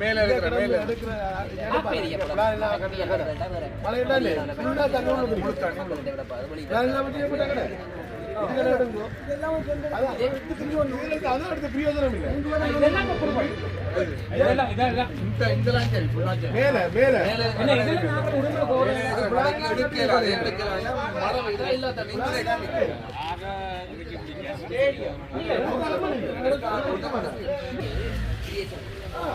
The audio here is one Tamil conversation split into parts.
மேல இருக்கிற மேல மேல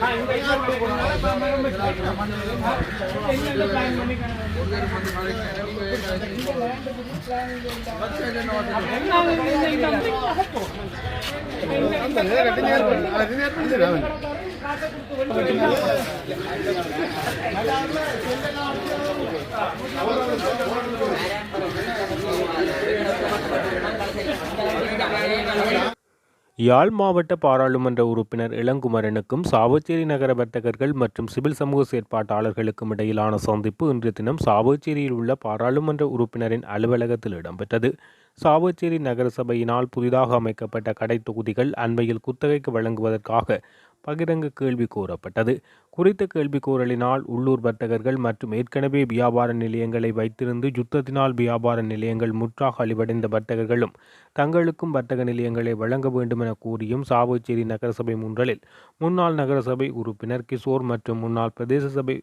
மேல யாழ் மாவட்ட பாராளுமன்ற உறுப்பினர் இளங்குமரனுக்கும் சாவச்சேரி நகர வர்த்தகர்கள் மற்றும் சிவில் சமூக செயற்பாட்டாளர்களுக்கும் இடையிலான சந்திப்பு இன்றைய தினம் சாவச்சேரியில் உள்ள பாராளுமன்ற உறுப்பினரின் அலுவலகத்தில் இடம்பெற்றது. சாவச்சேரி நகரசபையினால் புதிதாக அமைக்கப்பட்ட கடை தொகுதிகள் அண்மையில் குத்தகைக்கு வழங்குவதற்காக பகிரங்க கேள்வி கூறப்பட்டது. குறித்த கேள்வி கூறலினால் உள்ளூர் வர்த்தகர்கள் மற்றும் ஏற்கனவே வியாபார நிலையங்களை வைத்திருந்து யுத்தத்தினால் வியாபார நிலையங்கள் முற்றாக அழிவடைந்த வர்த்தகர்களும் தங்களுக்கும் வர்த்தக நிலையங்களை வழங்க வேண்டுமென கூறியும் சாவச்சேரி நகரசபை முன்றலில் முன்னாள் நகரசபை உறுப்பினர் கிஷோர் மற்றும் முன்னாள் பிரதேச சபை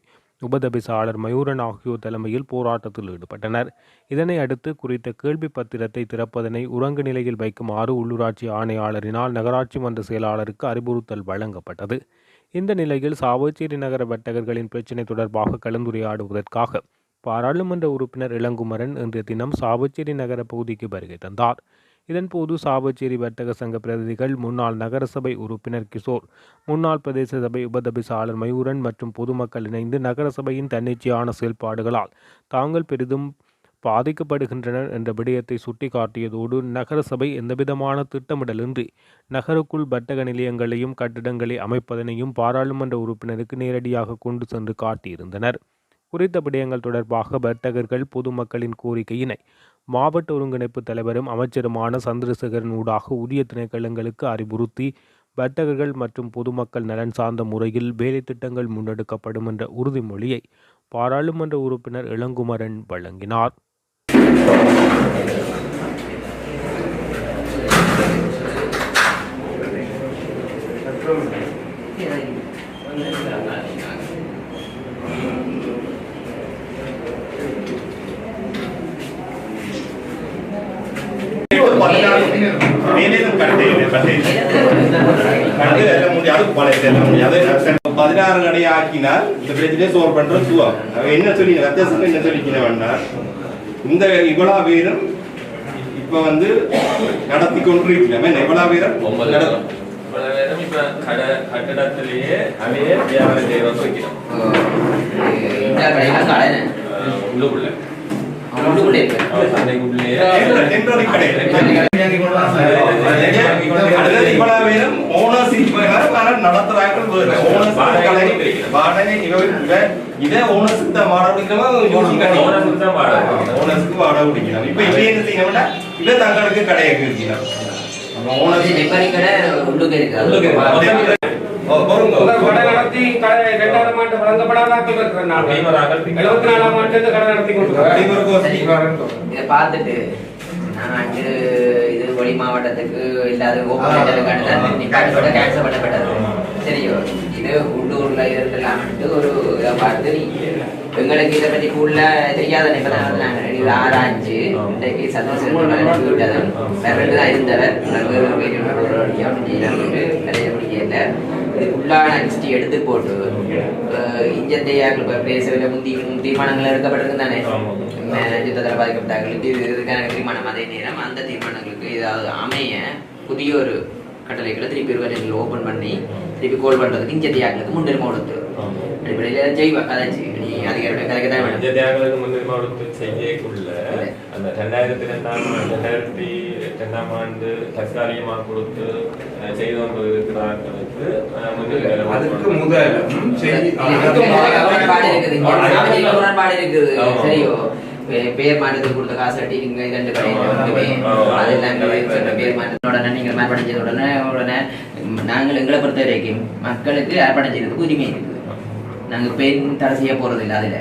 உபதபிசாளர் மயூரன் ஆகியோர் தலைமையில் போராட்டத்தில் ஈடுபட்டனர். இதனை அடுத்து குறித்த கேள்வி பத்திரத்தை திறப்பதனை உறங்கு நிலையில் வைக்குமாறு உள்ளூராட்சி ஆணையாளரினால் நகராட்சி மன்ற செயலாளருக்கு அறிவுறுத்தல் வழங்கப்பட்டது. இந்த நிலையில் சாவச்சேரி நகர வர்த்தகர்களின் பிரச்சினை தொடர்பாக கலந்துரையாடுவதற்காக பாராளுமன்ற உறுப்பினர் இளங்குமரன் இன்றைய தினம் சாவச்சேரி நகர பகுதிக்கு வருகை தந்தார். இதன்போது சாவச்சேரி வர்த்தக சங்க பிரதிநிதிகள் முன்னாள் நகரசபை உறுப்பினர் கிஷோர் முன்னாள் பிரதேச சபை உபதபிசாளர் மயூரன் மற்றும் பொதுமக்கள் இணைந்து நகரசபையின் தன்னிச்சையான செயல்பாடுகளால் தாங்கள் பெரிதும் பாதிக்கப்படுகின்றனர் என்ற விடயத்தை சுட்டிக்காட்டியதோடு நகரசபை எந்தவிதமான திட்டமிடலின்றி நகருக்குள் வர்த்தக நிலையங்களையும் கட்டிடங்களை அமைப்பதனையும் பாராளுமன்ற உறுப்பினருக்கு நேரடியாக கொண்டு சென்று காட்டியிருந்தனர். குறித்த விடயங்கள் தொடர்பாக வர்த்தகர்கள் பொதுமக்களின் கோரிக்கையினை மாவட்ட ஒருங்கிணைப்பு தலைவரும் அமைச்சருமான சந்திரசேகரன் ஊடாக உரிய திணைக்களங்களுக்கு அறிவுறுத்தி வர்த்தகர்கள் மற்றும் பொதுமக்கள் நலன் சார்ந்த முறையில் வேலை திட்டங்கள் முன்னெடுக்கப்படும் என்ற உறுதிமொழியை பாராளுமன்ற உறுப்பினர் இளங்குமரன் வழங்கினார் மேலேயும் கட்டை கட்டை கண்டு எல்லாம் முடியாது பல எல்லாம் முடியாது பதினாறு கடை ஆக்கினால் இந்த பிரச்சனையை சோர் பண்ற சுவா என்ன சொல்லி வித்தியாசம் என்ன சொல்லிக்கிறவன்னா இந்த இவ்வளவு வீரம் இப்ப வந்து நடத்தி கொண்டிருக்கிறவன் இவ்வளவு வீரம் நடத்தி இப்ப கடை கட்டடத்திலேயே அவையே வியாபாரம் செய்யறோம் வைக்கிறோம் உள்ளுக்குள்ள இதே ஓனர்ஷிப் தான் வாடகை யோசிக்க ஓனர்ஸுக்கு தான் வாடகை. ஓனர்ஸ்க்கு வாடகை குடிக்கணும் இப்ப இப்ப என்ன செய்யணும்னா இவன் தங்களுக்கு கடையை இருக்கணும் ஓனர்ஸ் கடை உள்ளுக்கு இருக்கு உள்ளுக்கு இருக்கு. பொருங்க கடை நடத்தி கடை ரெண்டாயிரம் ஆண்டு வழங்கப்படாதாக்கள் இருக்கிறேன் நான் அப்படிங்கிறார்கள். எழுபத்தி நாலாம் ஆண்டு இந்த கடை நடத்தி கொண்டிருக்கிறேன் இதை பார்த்துட்டு வெளி மாவட்டத்துக்கு இல்லாத ஓப்பன் நிப்பாட்டோட கேன்சல் பண்ணப்பட்டது. சரியோ இது உள்ளூர்ல இருக்கலாம்ட்டு ஒரு இதை பார்த்து எங்களுக்கு இதை பற்றி தெரியாத நிபந்தனை நாங்கள் ஆராய்ஞ்சு இன்றைக்கு சந்தோஷம் விட்டது பிறகு தான். இருந்தவர். பிறகு ஒரு வழியாக நிறைய முடியல இதுக்குள்ளான லிஸ்ட் எடுத்து போட்டு இஞ்சத்தையாக இப்போ பேசவில்லை முந்தி தீர்மானங்கள் எடுக்கப்பட்டிருக்கு தானே? யுத்தத்தில் பாதிக்கப்பட்டார்களுக்கு இது இதுக்கான தீர்மானம் அதே நேரம். அந்த தீர்மானங்களுக்கு ஏதாவது அமைய புதிய ஒரு கட்டளைகளை திருப்பி ஒரு வரையில் ஓப்பன் பண்ணி திருப்பி கோல் பண்ணுறதுக்கு இஞ்சத்தையாங்களுக்கு முன்னுரிமை கொடுத்து. அடிப்படையில் ஜெய்வ கதைச்சு நீ அதிகாரியோட கலைக்க தான் வேணும். பஞ்சத்தியாங்களுக்கு முன்னுரிமை கொடுத்து செய்யக்குள்ள அந்த ரெண்டாயிரத்தி ரெண்டாம் ரெண்டாயிரத்தி ரெண்டாம் ஆண்டு தற்காலிகமாக கொடுத்து செய்து கொண்டு இருக்கிறார்களுக்கு அஹ், முன்னுரிமை அதுக்கு முதலும் செய்தி பேர் மாற்றத்துக்கு கொடுத்த காசு கட்டி நீங்க ரெண்டு கடையில. அதெல்லாம் பேர் மாற்ற உடனே நீங்கள் மேற்படைஞ்சது உடனே உடனே ம், நாங்கள் எங்களை பொறுத்த வரைக்கும் மக்களுக்கு ஏற்படைஞ்சதுக்கு உரிமை இருக்குது. நாங்க பெண் தடை செய்ய போறது இல்லை அதுல.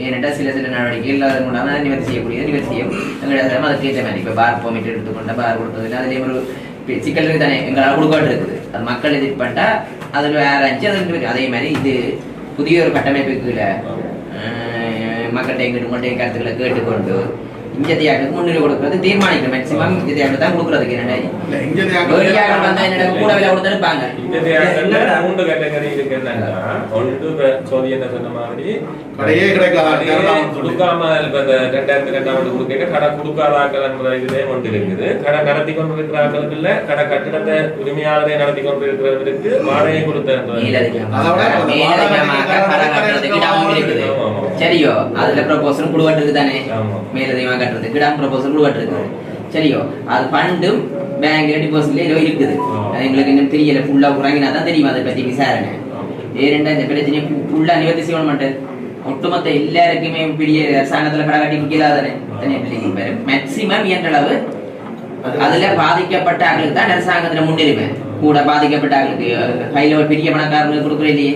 ஏனென்றா சில சில நடவடிக்கைகள் அது மூலமாக நிவர்த்தி செய்யக்கூடியது நிவர்த்தி செய்யும். எங்களுடைய அதில் அதுக்கு ஏற்ற மாதிரி இப்போ பார் பெர்மிட் எடுத்துக்கொண்ட பார் கொடுத்ததில்ல அதுலேயும் ஒரு சிக்கல் தானே. எங்களால் கொடுக்காட்டு இருக்குது. அது மக்கள் எதிர்பட்டா அதில் வேற அஞ்சு அது ரெண்டு பேரும். அதே மாதிரி இது புதிய ஒரு கட்டமைப்புக்குள்ள மக்கள்கிட்ட எங்கிட்ட உங்கள்கிட்ட கருத்துக்களை கேட்டுக்கொண்டு இஞ்சதியாருக்கு முன்னுரிமை கொடுக்கறது தீர்மானிக்கணும் மேக்சிமம் இஞ்சதியாருக்கு தான் கொடுக்கறதுக்கு என்னடா தியாகம் வந்தா கூட விலை கொடுத்துருப்பாங்க இந்த மூன்று கேட்டகரி இருக்கு என்னன்னா ஒன்று இப்ப சோதி என்ன சொன்ன மாதிரி கடையே கிடைக்காத? கடையே கொடுக்காம இப்ப இந்த ரெண்டாயிரத்தி ரெண்டாம் ஆண்டு கொடுக்க கடை கொடுக்காதாக்கள் என்ற இதுவே ஒன்று இருக்குது. கடை நடத்தி கொண்டு இருக்கிறார்களுக்கு இல்ல கடை கட்டிடத்தை உரிமையாளரை நடத்தி கொண்டு இருக்கிறவருக்கு வாடகை கொடுத்த. சரியோ அதுல ப்ரொபோசல் கொடுவட்டிருக்கு தானே. மேலதிகமாக கட்டுறதுக்கு இடம் ப்ரொபோசல் கொடுவட்டிருக்கு சரியோ? அது பண்டும் பேங்க் டிபாசிட்ல ஏதோ இருக்குது. எங்களுக்கு இன்னும் தெரியல. ஃபுல்லா குறைங்கினா தான் தெரியும். அதை பத்தி விசாரணை. ஏனென்றா இந்த பிரச்சனையை ஃபுல்லா நிவர்த்தி செய்ய மாட்டேன் ஒட்டுமொத்த எல்லாருக்குமே பெரிய அரசாங்கத்துல கடை கட்டி நிக்கலாதானே மேக்சிமம் என்ற அளவு அதுல பாதிக்கப்பட்ட ஆளுக்கு தான் அரசாங்கத்துல முன்னுரிமை. கூட பாதிக்கப்பட்ட ஆளுக்கு கையில ஒரு பெரிய பணக்காரங்களுக்கு கொடுக்குற இல்லையே?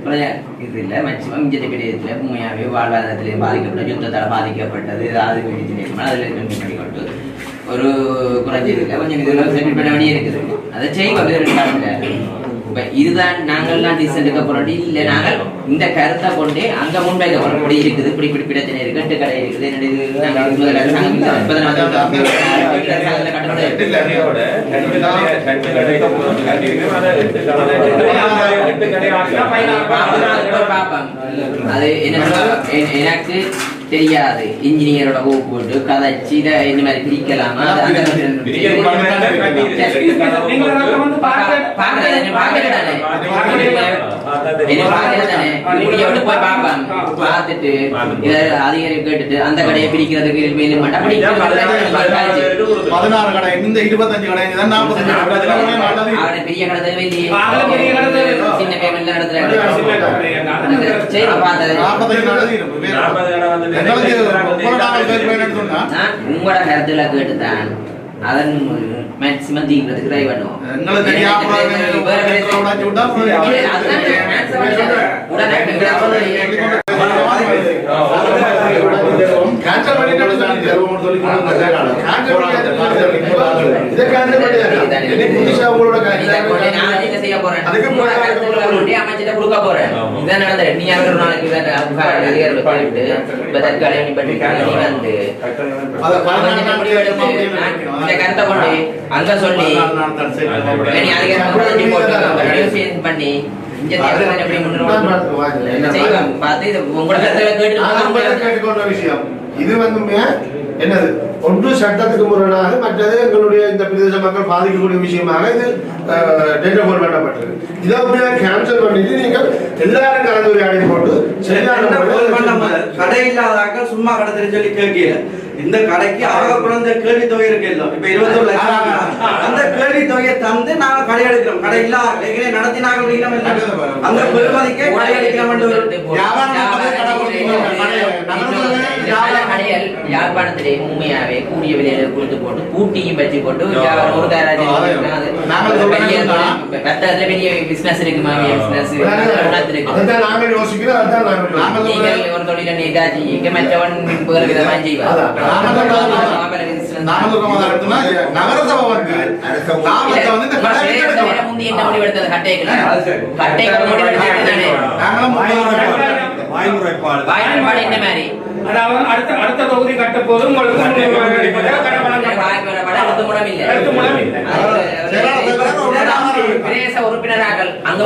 புரியுதா? இது இல்ல மேக்சிமம் இஞ்சத்தை பெரியதுல உண்மையாவே வாழ்வாதாரத்திலே பாதிக்கப்பட்ட யுத்தத்தால் பாதிக்கப்பட்டது ஏதாவது பிரச்சனை அதில் கொஞ்சம் பண்ணிக்கொண்டு ஒரு குறைஞ்சது இல்லை கொஞ்சம் இதில் செட்டில் பண்ண வேண்டிய இருக்குது அதை செய்வோம் வேறு இப்ப இதுதான் நாங்கள்லாம் டிசென்ட்டுக்கு போறோம் இல்ல நாங்கள் இந்த கருத்தை கொண்டு அங்க முன்வைக்க போறோம் இப்படி இருக்குது இப்படி இப்படி பிரச்சனை இருக்கு எட்டு கடை இருக்குது என்னோட இது நாங்க இது முதல்ல அரசாங்கம் இந்த முப்பதாம் தேதி அரசாங்கத்துல கட்டணம் இல்ல, கடையோட ரெண்டு கடை ரெண்டு கடை கட்டியிருக்கு அதை என்ன எனக்கு தெரியாது. இன்ஜினியரோட போட்டு கதைச்சு இதை இந்த மாதிரி பிரிக்கலாமா? அது போய் பார்ப்போம். பார்த்துட்டு அதிகாரி கேட்டுட்டு அந்த கடையை பிரிக்கிறதுக்கு மேலும் பதினாறு கடை இந்த இருபத்தஞ்சு கடை. அவனை பெரிய கடை. சின்ன பேமெண்ட்ல நடத்துறாங்க? சரி பார்த்தது உங்களோட கருத்துல கேட்டுதான். அதன் மேக்சிமம் தீர்க்கிறதுக்கு ட்ரை பண்ணுவோம் இதை செய்ய போறேன்? அதுக்கு அமைச்சிட்ட கொடுக்க போறேன். ஆமா. இதான் நடந்தது. நீ யாரோ ஒரு நாளைக்கு போயிட்டு, இப்ப தற்காலிக நீ பண்ணி நீ வந்து இந்த கருத்தை கொண்டு அங்க சொல்லி நீ negotiation பண்ணி விஷயம். இது வந்து என்னது? ஒன்று சட்டத்துக்கு முரணாக மற்றது எங்களுடைய இந்த பிரதேச மக்கள் பாதிக்கக்கூடிய விஷயமாக இது டேட்டா போல் பண்ணப்பட்டது இதை அப்படியே கேன்சல் பண்ணிட்டு நீங்கள் எல்லாரும் கலந்துரையாடி போட்டு சரியான? கடை இல்லாதாக்கள் சும்மா கடை சொல்லி கேட்கல. இந்த கடைக்கு ஆக குறைந்த கேள்வி தொகை இருக்கு இல்ல. இப்ப இருபத்தொரு லட்சம் அந்த கேள்வி தொகையை தந்து நாங்க கடை எடுக்கிறோம். கடை இல்ல ஏற்கனவே நடத்தினாங்க அப்படிங்கிற. அந்த பெருமதிக்கே கடை எடுக்கிறோம். யாழ்ப்பாணத்திலே உண்மையாவே கூடிய விலையில கொடுத்து போட்டு பூட்டியும் வச்சு போட்டு சொல்றது பெரிய பிசினஸ் இருக்கு? மாமிய பிசினஸ் ஒரு தொழிலை நீட்டாச்சு இங்க மற்றவன் வேறு விதமா மாம்பழ business. நாம சொல்ற மாதிரி எடுத்தோம்னா நகரசபை வந்து நாமத்தை வந்து இந்த கடை இல்ல, எடுக்கணும். முந்தி என்ன முடிவெடுத்தது கட்டைகள். கட்டைகள் முடிவெடுத்தது தானே. நாங்களும் வாய்முறைப்பாடு வாய்ப்பாடு. என்ன மாதிரி? அதாவது அடுத்த அடுத்த தொகுதி கட்ட போது உங்களுக்கு அடுத்த முடம் இல்லை. அங்க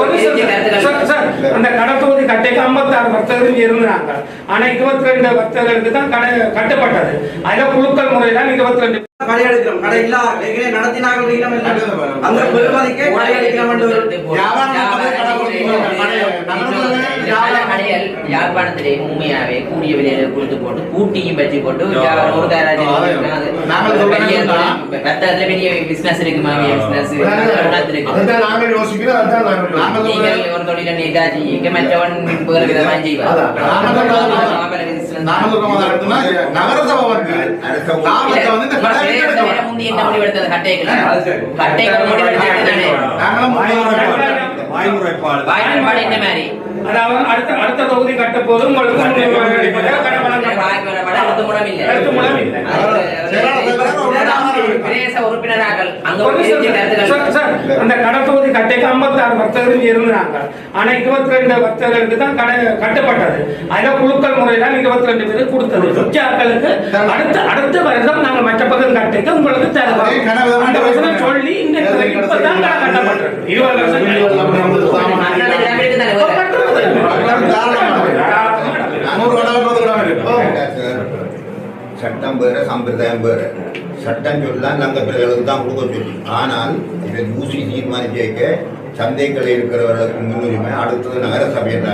அந்த கடை தொகுதி கட்டைக்கு 56 வர்த்தகர்கள் இருந்தாங்க ஆனா 22 வர்த்தகர்களுக்கு தான் கடை கட்டப்பட்டது. அதுல குழுக்கள் முறையில 22 கடை எடுக்கிறோம் கடை இல்ல மாதிரி இல்ல. அந்த பெருமதிக்கே கடை எடுக்கிறோம் வியாபாரம் நடக்குது, கடை போட்டு கடை நகரசபை வியாபாரம் கடைகள் யாழ்ப்பாணத்திலே உண்மையாவே கூடிய விலையில கொடுத்து போட்டு கூட்டியும் வச்சு போட்டு ஒரு நாங்கள் சொல்றது பெரிய பிசினஸ் இருக்கு மாவிய பிசினஸ் நாங்கள் நாங்கள் நாங்கள் நீங்கள் ஒரு தொழில நீதா செய்யுங்க மற்றவன் வேறு விதமா செய்வார் நகரசபை வந்து என்ன மாதிரி? அதாவது அடுத்த அடுத்த தொகுதி கட்ட போது உங்களுக்கு கடை வழங்கப்படும் அடுத்த முடம் இல்லை. அந்த கடை தொகுதி கட்டைக்கு 56 வர்த்தகர்கள் இருந்தாங்க. ஆனா 22 வர்த்தகர்களுக்கு தான் கடை கட்டப்பட்டது. அதுல குழுக்கள் முறையில 22 பேருக்கு கொடுத்தது. அடுத்த அடுத்த வருடம் நாங்க மற்ற பக்கம் கட்டைக்கு உங்களுக்கு தருவோம் அந்த சொல்லி இந்த இப்பதான் கடை கட்டப்பட்டது இருபது வருஷம் மற்ற எல்லாம் இருக்கு தானே வேற. நானூறு கடை வைக்கிறது கூட இருக்கு. சட்டம் வேற சம்பிரதாயம் வேற. சட்டம் சொல்லலாம் லங்க பிள்ளைகளுக்கு தான் கொடுக்க சொல்லி. ஆனால் இதை யூசி தீர்மானிக்க சந்தைகள் இருக்கிறவர்களுக்கு முன்னுரிமை அடுத்தது நகர சபையில்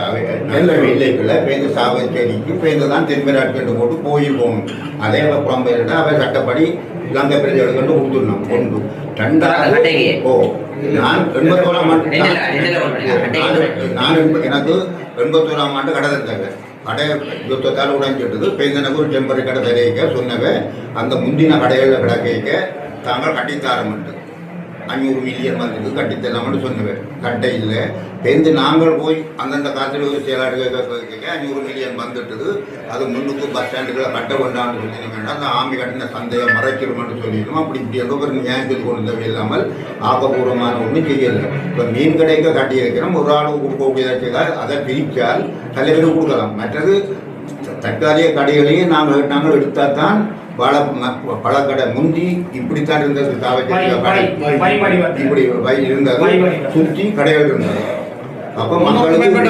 நல்ல இல்லைக்குள்ள பேருந்து சாவச்சேரிக்கு பேருந்து தான் தென்பிராட்டு போட்டு கோயில் போகணும் அதே புறம்பெயர்ந்து அவை சட்டப்படி லங்க பிள்ளைகளுக்கு வந்து கொடுத்துடணும். ஒன்று. ரெண்டாவது. ஓ நான் எண்பத்தோராம் ஆண்டு நான் எனக்கு எண்பத்தோராம் ஆண்டு கடை இருந்தாங்க கடை யுத்தத்தால் உடைஞ்சிட்டது பெய்தனக்கு ஒரு டெம்பரரி கடை தெரிவிக்க சொன்னவ அந்த முந்தின கடைகளில் கடை கேட்க தாங்கள் கட்டித்தாரம்ட்டு அஞ்சூறு மில்லியன் வந்துட்டு கட்டித்தரலாம்னு சொன்னவர் கட்டை இல்லை. பெய்ந்து நாங்கள் போய் அந்தந்த காலத்தில் ஒரு செயலாளர்கள் கேட்க அஞ்சூறு மில்லியன் வந்துட்டது. அது முன்னுக்கு பஸ் ஸ்டாண்டுகளை கட்ட வேண்டாம்னு சொல்லி வேண்டாம் அந்த ஆம்பி கட்டின சந்தையை மறைக்கிறோம்னு சொல்லிடணும் அப்படி இப்படி ஏதோ ஒரு நியாயத்தில் கொண்டு இல்லாமல் ஆக்கப்பூர்வமான ஒன்றும் செய்யலை. இப்போ மீன் கடைக்கு கட்டியிருக்கிறோம் ஒரு ஆளுக்கு கொடுக்கக்கூடியதாக செய்தால் அதை பிரித்தால் தலைவருக்கு கொடுக்கலாம். மற்றது தற்காலிக கடைகளையும் நாங்கள் நாங்கள் எடுத்தால் தான் பல பழக்கடை முந்தி இப்படித்தான் இருந்தது தாவச்சேரி. இப்படி வை இருந்தது. சுற்றி கடைகள் இருந்தது. அப்ப மக்களுக்கு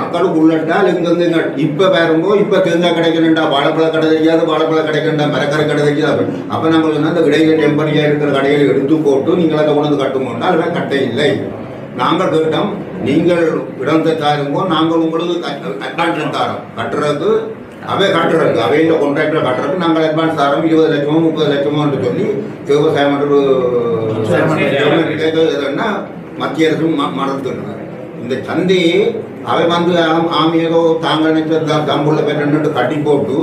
மக்களுக்கு உள்ளட்டால் இங்கிருந்து இங்க இப்ப பாருங்கோ இப்ப தேங்காய் கிடைக்கணுண்டா வாழைப்பழ கடை தெரியாது வாழைப்பழ கிடைக்கணுண்டா மரக்கரை கடை தெரியாது. அப்ப நம்ம சொன்னா அந்த இடையில டெம்பரியா இருக்கிற கடைகளை எடுத்து போட்டு நீங்கள் அதை உணர்ந்து கட்டுமோண்டா அதுவே கட்டை இல்லை. நாங்கள் கேட்டோம் நீங்கள் இடத்தை தாருங்கோ நாங்கள் உங்களுக்கு அட்வான்ஸ் தாரோம் கட்டுறதுக்கு அவை கட்டுறதுக்கு அவையில கான்ட்ராக்டர் கட்டுறதுக்கு நாங்கள் அட்வான்ஸ் தரோம். இருபது லட்சமோ முப்பது லட்சமோன்னு சொல்லி விவசாயம் கேட்கறதுன்னா மத்திய அரசு ம- மறந்துடுறது இந்த சந்தையை அவை வந்து ஆம்- ஆமியதோ தாங்க நினைச்ச தம்புள்ள பேர் ரெண்டு கட்டி போட்டு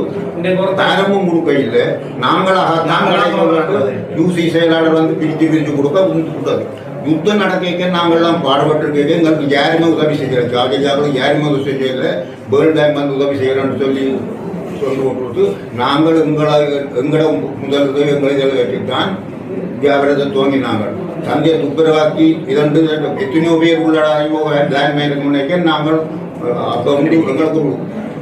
தரமும் கொடுக்க இல்லை. நாங்களாக நாங்களாக யூசி செயலாளர் வந்து பிரித்து பிரித்து கொடுக்க கொடுக்காது. யுத்தம் நடக்க நாங்கள்லாம் பாடுபட்டு எங்களுக்கு யாருமே உதவி செய்யலை. ஜாகிஜாக்களும் யாருமே உதவி செய்யல. வேர்ல்ட் பேங்க் வந்து உதவி செய்யறோம்னு சொல்லி சொல்லி போட்டு நாங்கள் எங்களை எங்களோட முதல் உதவி எங்களை இதில் வச்சுத்தான் வியாபாரத்தை துவங்கினாங்க தந்தையை துப்புரவாக்கி இதன்று எத்தனையோ பேர் உள்ளடாயோ லேண்ட் மைனுக்கு முன்னே நாங்கள் அப்போ வந்து எங்களுக்கு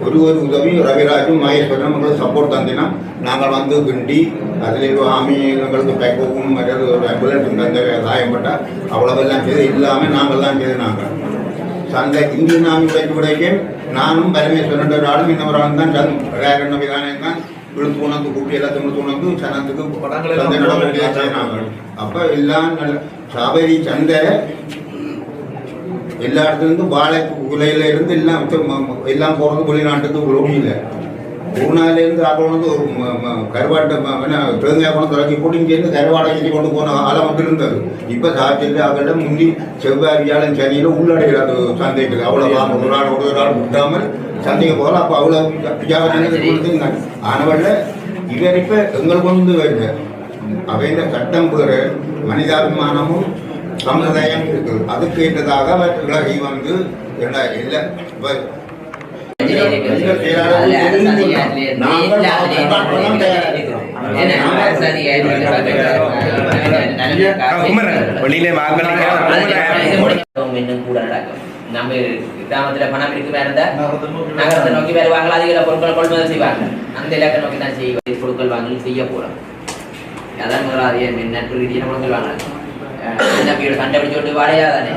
ஒரு ஒரு ஒரு உதவி ரவிராஜும் மகேஸ்வரனும் எங்களுக்கு சப்போர்ட் தந்தினா நாங்கள் வந்து கிண்டி அதில் ஒரு ஆமி எங்களுக்கு பேக்கோவும் மற்றது ஒரு ஆம்புலன்ஸ் தந்த காயப்பட்டால் அவ்வளவெல்லாம் செய்து இல்லாமல் நாங்கள் தான் செய்தினாங்க சந்தை இந்தியன் ஆமி உடைக்கு உடைக்க நானும் பரமேஸ்வரன் ஒரு ஆளும் இன்னொரு ஆளும் தான் ரேகண்ண விதானம் தான் இழுத்து கொண்டு கூட்டி எல்லாத்தையும் கொண்டு சனத்துக்கு படங்களை அப்போ எல்லாம் சாவேரி சந்தை எல்லா இடத்துல இருந்து வாழை குலையில இருந்து எல்லாம் எல்லாம் போறது வெளிநாட்டுக்கு இருந்து ஆக்கள் வந்து ஒரு கருவாட்டை தேங்காய் பணம் தொடக்கி போட்டு இங்கேருந்து கருவாடை ஏற்றி கொண்டு போன காலம் மட்டும் இருந்தது. இப்போ சாட்சியில் அவர்கிட்ட முந்தி செவ்வாய் வியாழன் சனியில் உள்ளடைகிறார் சந்தைக்கு. அவ்வளோ வாங்க ஒரு நாள் ஒரு நாள் விட்டாமல் சந்தைக்கு போகலாம். அப்போ அவ்வளோ வியாபாரம் ஆனவல்ல இவர் இப்போ எங்களுக்கு வந்து வைங்க. அவைந்த சட்டம் பேர் மனிதாபிமானமும் சம்பிரதாயம் இருக்குது அதுக்கு ஏற்றதாக அவர் விலகி வந்து இல்லை வெளியிலே நம்ம கிராமத்துல பணம் இருக்கு வேற நகரத்தை நோக்கி வருவாங்களா அதிக பொருட்கள் கொள்முதல் செய்வாங்க அந்த இலக்கை நோக்கி தான் செய்வாங்க பொருட்கள் வாங்கி செய்ய போறோம் அதான் முதலாவது நட்பு ரீதியான பொருட்கள் வாங்கலாம் நம்பியோட சண்டை பிடிச்சு விட்டு வரையாதானே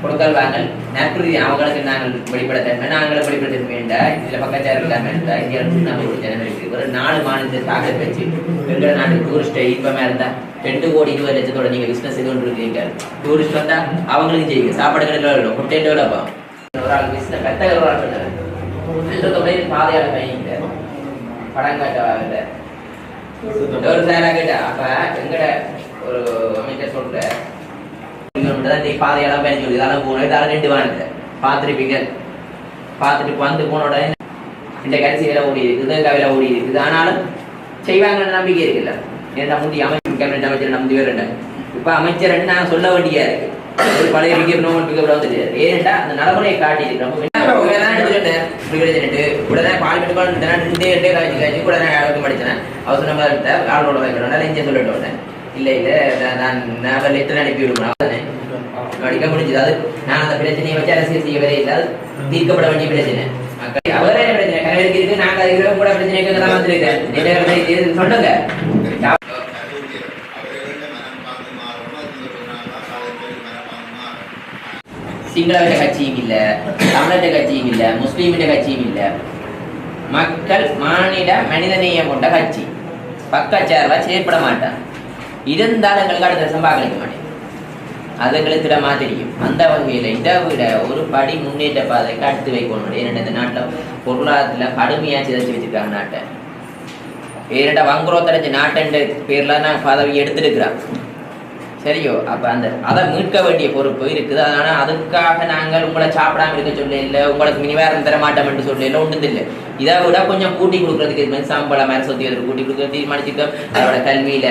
கொடுக்கல் வாங்கல் நட்பு அவங்களுக்கு நாங்கள் வெளிப்படத்தன்மை நாங்களும் வெளிப்பட வேண்டாம் இதுல பக்கத்தார் இல்லாம இருந்தா இந்தியாவில் நம்ம ஒரு ஜனம் இருக்கு ஒரு நாலு மாநில தாக்கத்தை வச்சு எங்களோட நாட்டு டூரிஸ்ட் இப்பமா இருந்தா ரெண்டு கோடி இருபது லட்சத்தோட நீங்க பிசினஸ் இது ஒன்று இருக்கீங்க டூரிஸ்ட் வந்தா அவங்களுக்கும் செய்யுங்க சாப்பாடு கடையில் முட்டை டெவலப் ஆகும் ஒரு ஆள் பிசினஸ் பெத்தகர் ஒரு ஆள் சொன்னார் இந்த தொழில் படம் காட்ட ஒரு சாரா கேட்டா அப்ப எங்கட ஒரு அமைச்சர் சொல்ற நீ பாதையாள பையன் சொல்லி. இதெல்லாம் போன இதெல்லாம் ரெண்டு வாங்க பார்த்துருப்பீங்க. பார்த்துட்டு வந்து போன உடனே இந்த கடைசி வேலை ஓடி இருக்குது வேலை ஓடி இருக்குது ஆனாலும் செய்வாங்கன்னு நம்பிக்கை இருக்குல்ல. ஏன்னா முந்தி அமைச்சர் கேபினட் அமைச்சர் நம்பி வரேன் இப்ப அமைச்சர் நான் சொல்ல வேண்டியா இருக்கு. ஒரு பழைய பிக்கப் நோவன் பிக்கப் வந்துட்டு ஏன்டா அந்த நடைமுறையை காட்டி இருக்கிறோம் உடனே பால் கட்டு ரெண்டே ரெண்டே காய்ச்சி காய்ச்சி உடனே அளவுக்கு படிச்சேன். அவர் சொன்ன மாதிரி ஆளோட வைக்கிறோம் இங்கே சொல்லிட்டு வந்தேன் இல்ல இல்ல நான் நான் நான் லெட்டர் அனுப்பி விடுவேன்? படிக்க முடிஞ்சது. அது நான் அந்த பிரச்சனையை வச்சு அரசியல் செய்ய வரை இல்லை தீர்க்கப்பட வேண்டிய பிரச்சனை. மக்கள் அவரே பிரச்சனை? கணவருக்கு இருக்கு நாங்க கூட பிரச்சனை தான் வந்திருக்கேன் சொல்லுங்க. சிங்களவற்ற கட்சியும் இல்ல தமிழற்ற கட்சியும் இல்ல முஸ்லீமிட்ட கட்சியும் இல்ல. மக்கள் மானிட மனிதநேயம் கொண்ட கட்சி. பக்கச்சார்பா செயற்பட மாட்டான் இருந்தாலும் எங்களுக்கு அடுத்த சம்பாதிக்க மாட்டேன். அது எங்களுக்கு தெரியும். அந்த வகையில் இதை விட ஒரு படி முன்னேற்ற பாதைக்கு அடுத்து வைக்கணும் ஏன்னா இந்த நாட்டில் பொருளாதாரத்தில் கடுமையாக சிதைச்சு வச்சுருக்காங்க நாட்டை. ஏன்னா வங்குரோத்தடைஞ்ச நாட்டை பேர்ல நான் பதவி எடுத்துருக்குறான் சரியோ அப்ப அந்த அதை மீட்க வேண்டிய பொறுப்பு இருக்குது. அதனால அதுக்காக நாங்கள் உங்களை சாப்பிடாம இருக்க சொல்ல இல்லை உங்களுக்கு மினிவேரம் தர மாட்டோம் என்று சொல்ல இல்லை ஒன்றும் இல்லை. இதை விட கொஞ்சம் கூட்டி கொடுக்கறதுக்கு இது சம்பளம் மேல சொத்தி கூட்டி கொடுக்க தீர்மானிச்சிருக்கோம். அதோட கல்வியில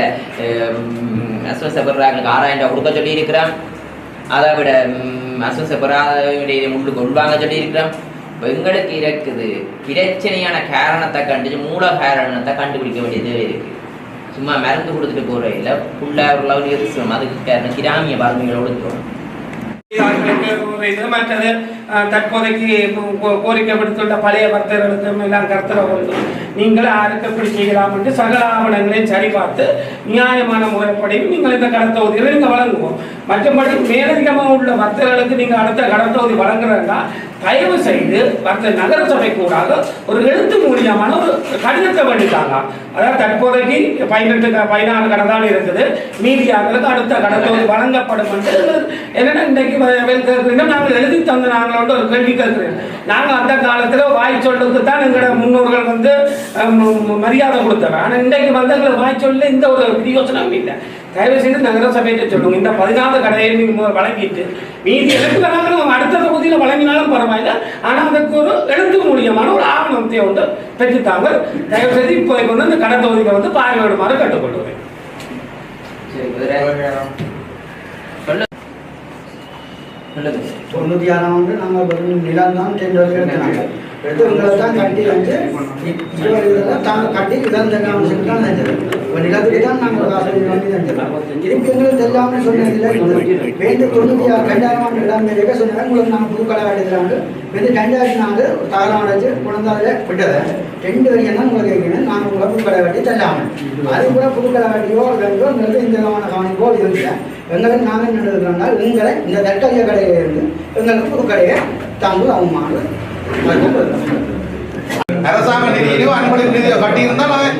அஸ்வசப்படுறாங்களுக்கு ஆறாயிரம் ரூபாய் கொடுக்க சொல்லி இருக்கிறோம் அதை விட அஸ்வசப்படுறாங்க முள்ளு கொள்வாங்க சொல்லி இருக்கிறோம் எங்களுக்கு இருக்குது. பிரச்சனையான காரணத்தை கண்டு மூல காரணத்தை கண்டுபிடிக்க வேண்டியது இருக்குது சும்மா மருந்து கொடுத்துட்டு போற இல்ல. ஃபுல்லா ஒரு லெவல் இருக்கும் அதுக்கு காரணம் கிராமிய பால்மிகளோடு தோணும் ஒரு இது மற்றது தற்போதைக்கு கோ- கோரிக்கை விடுத்துள்ள பழைய பக்தர்களுக்கும் எல்லாம் கருத்தில் கொண்டு நீங்கள் யாருக்கு எப்படி என்று சகல ஆவணங்களையும் சரிபார்த்து நியாயமான முறைப்படி நீங்கள் இந்த கடத்தொகுதிகளை நீங்கள் வழங்குவோம். மற்றபடி மேலதிகமாக உள்ள பக்தர்களுக்கு நீங்கள் அடுத்த கடத்தொகுதி வழங்குறதா தயவு செய்து மற்ற நகர சபை கூடாக ஒரு எழுத்து மூலியமான ஒரு கடிதத்தை வேண்டிட்டாங்க அதாவது தற்போதைக்கு பதினெட்டு க- பதினாறு கடை தான் இருக்குது. மீடியாக்களுக்கு அடுத்த கடத்தோடு வழங்கப்படும் என்று என்னன்னா இன்றைக்கு நாங்கள் எழுதி தந்த நாங்களோட ஒரு கேள்வி கேட்கிறேன். நாங்கள் அந்த காலத்தில் வாய் சொல்லுக்கு தான் எங்களோட முன்னோர்கள் வந்து மரியாதை கொடுத்தவன் ஆனால் இன்றைக்கு வந்து எங்களை வாய் சொல்ல இந்த ஒரு பிரயோசனமும் இல்லை. தயவு செய்து நகர சபையிட்ட சொல்லுங்க. இந்த பதினாறு கடையை நீங்க வழங்கிட்டு மீதி எழுத்துக்களாக நம்ம அடுத்த தொகுதியில் வழங்கினாலும் பரவாயில்ல. ஆனால் அதுக்கு ஒரு எழுத்து மூலியமான ஒரு ஆவணத்தை வந்து பெற்றுத்தாங்க. தயவு செய்து இப்போ வந்து இந்த கடை தொகுதியை வந்து பார்வையிடுமாறு சொல்லுங்க. தொண்ணூத்தி ஆறாம் ஆண்டு நாங்கள் வெறும் நிலம் தான் டெண்டர் எடுத்தாங்க எடுத்து உங்களை தான் கட்டி வந்து இருபது கட்டி இடம் சொல்லி தான் செஞ்சது நிலத்துக்கு தான் நாங்கள் காசு வாங்கி திருப்பி எங்களுக்கு சொன்னதில்லை. வேண்டு தொண்ணூத்தி ஆறு ரெண்டாயிரம் ஆண்டு இடம் சொன்னாங்க. உங்களுக்கு நாங்கள் புது கடை வந்து ரெண்டாயிரத்தி நாலு ஒரு தகவல் குழந்தையில ரெண்டு வரைக்கும் தான் உங்களுக்கு கேட்கணும் நாங்கள் உங்களை புது கடை தள்ளாமல் அது கூட புது கடை கட்டியோ எங்களுக்கு இந்த விதமான கவனிப்போ இல்லை எங்களுக்கு நாங்கள் என்ன எடுக்கிறோம்னா உங்களை இந்த தட்டறிய கடையிலிருந்து எங்களுக்கு புது கடையை தாங்க அவமானம் அரசாங்க நிதியிலோ அன்பளிப்பு நிதியோ கட்டியிருந்தா நாங்கள்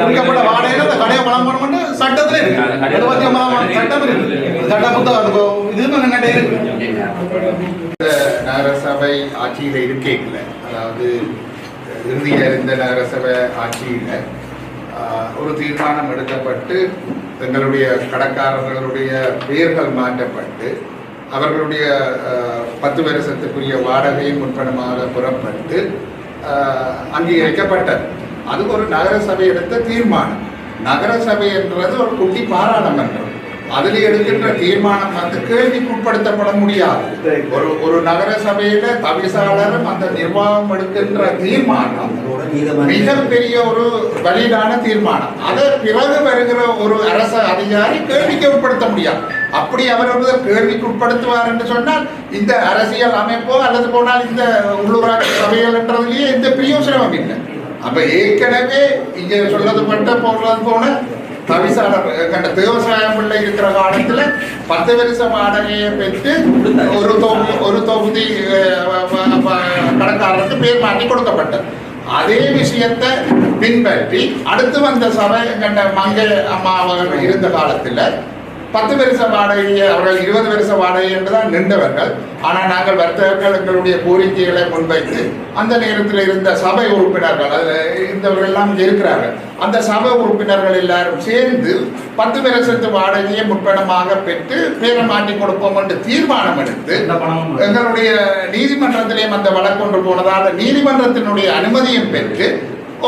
குறிக்கப்பட்ட வாடகையில அந்த கடையை வழங்கணும்னு சட்டத்துல இருக்கு. இருபத்தி ஒன்பதாம் சட்டம் இருக்கு. சட்ட புத்தகம் இது என்கிட்ட இருக்கு? நகரசபை ஆட்சியில் இருக்கேங்கல அதாவது இறுதியில் இருந்த நகரசபை ஆட்சியில் ஒரு தீர்மானம் எடுக்கப்பட்டு எங்களுடைய கடைக்காரர்களுடைய பெயர்கள் மாற்றப்பட்டு அவர்களுடைய பத்து வருஷத்துக்குரிய வாடகையும் முன்பணமாக புறப்பட்டு அங்கீகரிக்கப்பட்டது. அது ஒரு நகரசபை எடுத்த தீர்மானம். நகரசபை என்றது ஒரு குட்டி பாராளுமன்றம். அதில் எடுக்கின்ற தீர்மானம் வந்து கேள்விக்குட்படுத்தப்பட முடியாது. ஒரு ஒரு நகர சபையில தவிசாளரும் அந்த நிர்வாகம் எடுக்கின்ற தீர்மானம் மிகப்பெரிய ஒரு வலிதான தீர்மானம். அதை பிறகு வருகிற ஒரு அரசு அதிகாரி கேள்விக்கு உட்படுத்த முடியாது. அப்படி அவர் வந்து கேள்விக்கு உட்படுத்துவார் என்று சொன்னால் இந்த அரசியல் அமைப்போ அல்லது போனால் இந்த உள்ளூராட்சி சபைகள் என்றதுலேயே எந்த பிரயோசனமும் இல்லை. அப்ப ஏற்கனவே இங்க சொல்லப்பட்ட போறது போன தவிசாளர் கண்ட தேவசாயம் பிள்ளை இருக்கிற காலத்துல பத்து வருஷம் ஆடகையை பெற்று ஒரு தொகு ஒரு தொகுதி அஹ், கணக்காரருக்கு பேர் மாற்றி கொடுக்கப்பட்டது. அதே விஷயத்தை பின்பற்றி அடுத்து வந்த சபை கண்ட மங்கை அம்மா அவர்கள் இருந்த காலத்துல பத்து வருஷ வாடகையை அவர்கள் இருபது வருஷ வாடகை என்றுதான் நின்றவர்கள். ஆனால் நாங்கள் வர்த்தகர்கள் எங்களுடைய கோரிக்கைகளை முன்வைத்து அந்த நேரத்தில் இருந்த சபை உறுப்பினர்கள் அதில் இருந்தவர்கள் எல்லாம் இங்கே இருக்கிறார்கள். அந்த சபை உறுப்பினர்கள் எல்லாரும் சேர்ந்து பத்து வருஷத்து வாடகையை முற்படமாக பெற்று பேரை மாட்டி கொடுப்போம் என்று தீர்மானம் எடுத்து எங்களுடைய நீதிமன்றத்திலேயும் அந்த வழக்கொன்று போனதால் நீதிமன்றத்தினுடைய அனுமதியும் பெற்று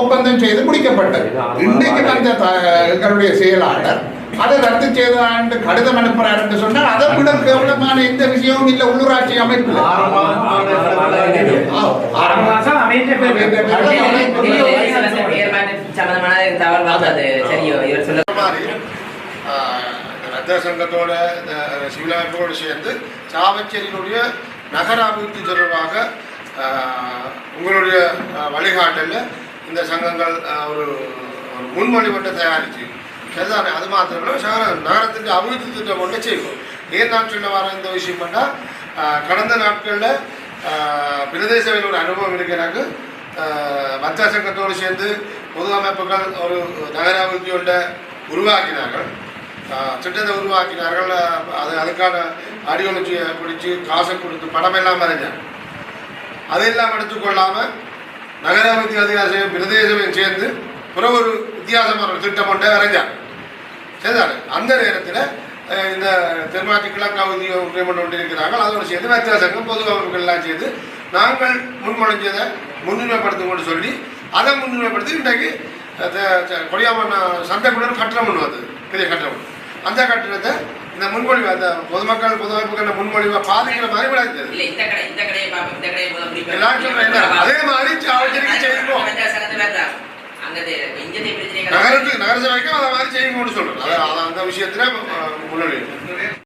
ஒப்பந்தம் செய்து முடிக்கப்பட்டது. இன்றைக்கு வந்த எங்களுடைய செயலாளர் அதை ரத்து செய்தாண்டு கடிதம் அனுப்புறார் என்று சொன்னால் அதை விட கேவலமான எந்த விஷயமும் இல்லை உள்ளூராட்சி அமைப்பு மாசம் ஆஹ், ரத்த சங்கத்தோட இந்த சேர்ந்து சாவச்சேரியினுடைய நகர அபிவிருத்தி தொடர்பாக ஆஹ், உங்களுடைய ஆஹ், வழிகாட்டலில் இந்த சங்கங்கள் ஒரு ஒரு முன்மொழிவட்டை தயாரிச்சு சரிதானே அது மாத்திரமில்ல நகரத்துக்கு அபிவிருத்தி திட்டம் ஒன்று செய்வோம். ஏன் நான் சொல்ல வர இந்த விஷயம் பண்ணால் கடந்த நாட்களில் பிரதேசவில் ஒரு அனுபவம் இருக்கு எனக்கு. மத்திய சங்கத்தோடு சேர்ந்து பொது அமைப்புகள் ஒரு நகர அபிவிருத்தியோட உருவாக்கினார்கள். திட்டத்தை உருவாக்கினார்கள். அது அதுக்கான அடியோலஜியை பிடிச்சி காசை கொடுத்து படம் எல்லாம் வரைஞ்சாங்க அதையெல்லாம் எடுத்துக்கொள்ளாமல் நகர அதிகாரியும் பிரதேசமும் சேர்ந்து பிற ஒரு வித்தியாசமான ஒரு திட்டம் ஒன்றை வரைஞ்சாங்க சரிதானே அந்த நேரத்தில் இந்த தென்மாட்டி கிழக்காவுதி ஒன்றியம் ஒன்று இருக்கிறார்கள். அதோடு சேர்ந்து மத்திய சங்கம் பொது அமைப்புகள் எல்லாம் சேர்ந்து நாங்கள் முன்மொழிஞ்சதை முன்னுரிமைப்படுத்தும் கொண்டு சொல்லி அதை முன்னுரிமைப்படுத்தி இன்றைக்கு கொடியாமன் சந்தைக்குள்ள கட்டணம் ஒன்று வந்தது. பெரிய கட்டணம். அந்த கட்டணத்தை இந்த முன்மொழிவு அந்த பொதுமக்கள் பொது அமைப்புகள் முன்மொழிவை பாதிக்கிற மாதிரி என்ன, அதே மாதிரி சாவச்சேரிக்கு செய்வோம். மத்திய சங்கத்து நகரத்துக்கு நகர சபைக்கும் அதை மாதிரி செய்யணும்னு சொல்றேன். அதான் அந்த விஷயத்துல அஹ்,